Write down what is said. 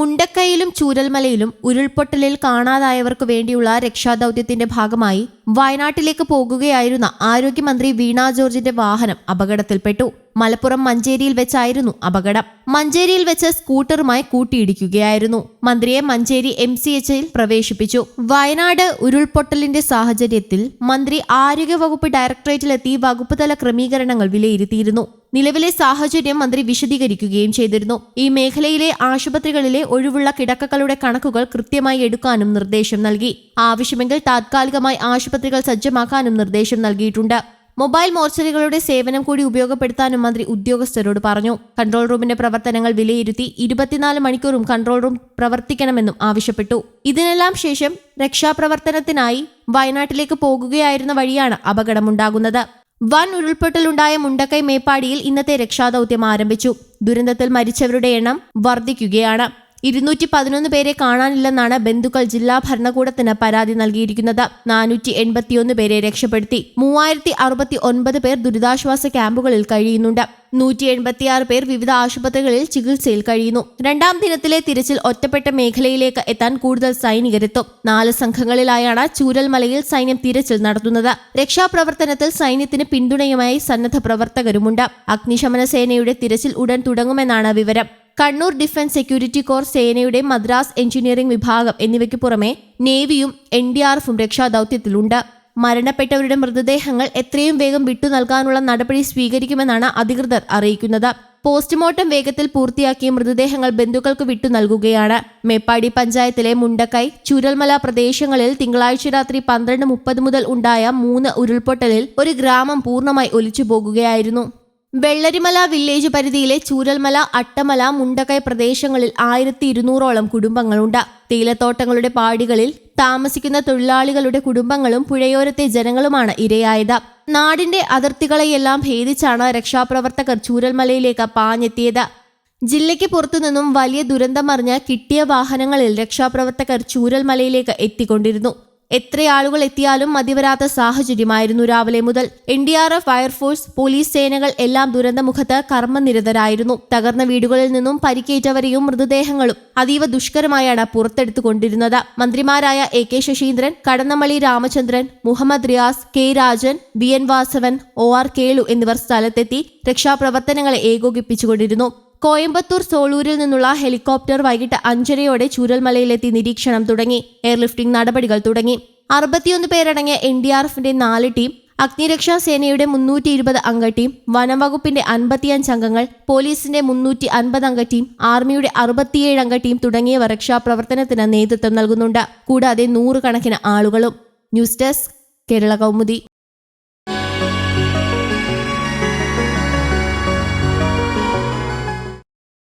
മുണ്ടക്കയിലും ചൂരൽമലയിലും ഉരുൾപൊട്ടലിൽ കാണാതായവർക്ക് വേണ്ടിയുള്ള രക്ഷാദൌത്യത്തിന്റെ ഭാഗമായി വയനാട്ടിലേക്ക് പോകുകയായിരുന്ന ആരോഗ്യമന്ത്രി വീണ ജോർജിന്റെ വാഹനം അപകടത്തിൽപ്പെട്ടു. മലപ്പുറം മഞ്ചേരിയിൽ വെച്ചായിരുന്നു അപകടം. മഞ്ചേരിയിൽ വെച്ച് സ്കൂട്ടറുമായി കൂട്ടിയിടിക്കുകയായിരുന്നു. മന്ത്രിയെ മഞ്ചേരി എം സി എച്ചിൽ പ്രവേശിപ്പിച്ചു. വയനാട് ഉരുൾപൊട്ടലിന്റെ സാഹചര്യത്തിൽ മന്ത്രി ആരോഗ്യവകുപ്പ് ഡയറക്ടറേറ്റിലെത്തി വകുപ്പ് തല ക്രമീകരണങ്ങൾ വിലയിരുത്തിയിരുന്നു. നിലവിലെ സാഹചര്യം മന്ത്രി വിശദീകരിക്കുകയും ചെയ്തിരുന്നു. ഈ മേഖലയിലെ ആശുപത്രികളിലെ ഒഴിവുള്ള കിടക്കകളുടെ കണക്കുകൾ കൃത്യമായി എടുക്കാനും നിർദ്ദേശം നൽകി. ആവശ്യമെങ്കിൽ താത്കാലികമായി ആശുപത്രികൾ സജ്ജമാക്കാനും നിർദ്ദേശം നൽകിയിട്ടുണ്ട്. മൊബൈൽ മോർച്ചറികളുടെ സേവനം കൂടി ഉപയോഗപ്പെടുത്താനും മന്ത്രി ഉദ്യോഗസ്ഥരോട് പറഞ്ഞു. കൺട്രോൾ റൂമിന്റെ പ്രവർത്തനങ്ങൾ വിലയിരുത്തി ഇരുപത്തിനാല് മണിക്കൂറും കൺട്രോൾ റൂം പ്രവർത്തിക്കണമെന്നും ആവശ്യപ്പെട്ടു. ഇതിനെല്ലാം ശേഷം രക്ഷാപ്രവർത്തനത്തിനായി വയനാട്ടിലേക്ക് പോകുകയായിരുന്ന വഴിയാണ് അപകടമുണ്ടാകുന്നത്. വൻ ഉരുൾപൊട്ടലുണ്ടായ മുണ്ടക്കൈ മേപ്പാടിയിൽ ഇന്നത്തെ രക്ഷാദൌത്യം ആരംഭിച്ചു. ദുരന്തത്തിൽ മരിച്ചവരുടെ എണ്ണം വർദ്ധിക്കുകയാണ്. ഇരുന്നൂറ്റി പതിനൊന്ന് പേരെ കാണാനില്ലെന്നാണ് ബന്ധുക്കൾ ജില്ലാ ഭരണകൂടത്തിന് പരാതി നൽകിയിരിക്കുന്നത്. നാനൂറ്റി എൺപത്തിയൊന്ന് പേരെ രക്ഷപ്പെടുത്തി. മൂവായിരത്തി അറുപത്തി ഒൻപത് പേർ ദുരിതാശ്വാസ ക്യാമ്പുകളിൽ കഴിയുന്നുണ്ട്. നൂറ്റി എൺപത്തിയാറ് പേർ വിവിധ ആശുപത്രികളിൽ ചികിത്സയിൽ കഴിയുന്നു. രണ്ടാം ദിനത്തിലെ തിരച്ചിൽ ഒറ്റപ്പെട്ട മേഖലയിലേക്ക് എത്താൻ കൂടുതൽ സൈനികരെത്തും നാല് സംഘങ്ങളിലായാണ് ചൂരൽമലയിൽ സൈന്യം തിരച്ചിൽ നടത്തുന്നത്. രക്ഷാപ്രവർത്തനത്തിൽ സൈന്യത്തിന് പിന്തുണയുമായി സന്നദ്ധ പ്രവർത്തകരുമുണ്ട്. അഗ്നിശമന സേനയുടെ തിരച്ചിൽ ഉടൻ തുടങ്ങുമെന്നാണ് വിവരം. കണ്ണൂർ ഡിഫൻസ് സെക്യൂരിറ്റി കോർ സേനയുടെ മദ്രാസ് എഞ്ചിനീയറിംഗ് വിഭാഗം എന്നിവയ്ക്ക് പുറമെ നേവിയും എൻ ഡി ആർ എഫും രക്ഷാദൌത്യത്തിലുണ്ട്. മരണപ്പെട്ടവരുടെ മൃതദേഹങ്ങൾ എത്രയും വേഗം വിട്ടു നൽകാനുള്ള നടപടി സ്വീകരിക്കുമെന്നാണ് അധികൃതർ അറിയിക്കുന്നത്. പോസ്റ്റ്മോർട്ടം വേഗത്തിൽ പൂർത്തിയാക്കി മൃതദേഹങ്ങൾ ബന്ധുക്കൾക്ക് വിട്ടു നൽകുകയാണ്. മേപ്പാടി പഞ്ചായത്തിലെ മുണ്ടക്കൈ ചുരൽമല പ്രദേശങ്ങളിൽ തിങ്കളാഴ്ച രാത്രി പന്ത്രണ്ട് മുപ്പത് മുതൽ ഉണ്ടായ മൂന്ന് ഉരുൾപൊട്ടലിൽ ഒരു ഗ്രാമം പൂർണമായി ഒലിച്ചു പോകുകയായിരുന്നു വെള്ളരിമല വില്ലേജ് പരിധിയിലെ ചൂരൽമല അട്ടമല മുണ്ടക്കൈ പ്രദേശങ്ങളിൽ ആയിരത്തി ഇരുന്നൂറോളം കുടുംബങ്ങളുണ്ട്. തേയിലത്തോട്ടങ്ങളുടെ പാടികളിൽ താമസിക്കുന്ന തൊഴിലാളികളുടെ കുടുംബങ്ങളും പുഴയോരത്തെ ജനങ്ങളുമാണ് ഇരയായത്. നാടിന്റെ അതിർത്തികളെയെല്ലാം ഭേദിച്ചാണ് രക്ഷാപ്രവർത്തകർ ചൂരൽമലയിലേക്ക് പാഞ്ഞെത്തിയത്. ജില്ലയ്ക്ക് പുറത്തുനിന്നും വലിയ ദുരന്തമറിഞ്ഞ് കിട്ടിയ വാഹനങ്ങളിൽ രക്ഷാപ്രവർത്തകർ ചൂരൽമലയിലേക്ക് എത്തിക്കൊണ്ടിരുന്നു. എത്ര ആളുകൾ എത്തിയാലും മതിവരാത്ത സാഹചര്യമായിരുന്നു രാവിലെ മുതൽ. N D R F fire force police സേനകൾ എല്ലാം ദുരന്തമുഖത്ത് കർമ്മനിരതരായിരുന്നു. തകർന്ന വീടുകളിൽ നിന്നും പരിക്കേറ്റവരെയും മൃതദേഹങ്ങളും അതീവ ദുഷ്കരമായാണ് പുറത്തെടുത്തുകൊണ്ടിരുന്നത്. മന്ത്രിമാരായ A K Saseendran Kadannappally Ramachandran Muhammad Riyas K Rajan V N Vasavan O R Kelu എന്നിവർ സ്ഥലത്തെത്തി രക്ഷാപ്രവർത്തനങ്ങളെ ഏകോപിപ്പിച്ചുകൊണ്ടിരുന്നു. കോയമ്പത്തൂർ സോളൂരിൽ നിന്നുള്ള ഹെലികോപ്റ്റർ വൈകിട്ട് അഞ്ചരയോടെ ചൂരൽമലയിലെത്തി നിരീക്ഷണം തുടങ്ങി. എയർലിഫ്റ്റിംഗ് നടപടികൾ തുടങ്ങി. അറുപത്തിയൊന്ന് പേരടങ്ങിയ എൻ ഡി ആർ എഫിന്റെ നാല് ടീം അഗ്നിരക്ഷാ സേനയുടെ മുന്നൂറ്റി ഇരുപത് അംഗ ടീം വനംവകുപ്പിന്റെ അൻപത്തിയഞ്ച് അംഗങ്ങൾ പോലീസിന്റെ മുന്നൂറ്റി അൻപത് അംഗ ടീം ആർമിയുടെ അറുപത്തിയേഴ് അംഗ ടീം തുടങ്ങിയവ രക്ഷാപ്രവർത്തനത്തിന് നേതൃത്വം നൽകുന്നുണ്ട്. കൂടാതെ നൂറുകണക്കിന് ആളുകളും. News desk Kerala Kaumudi.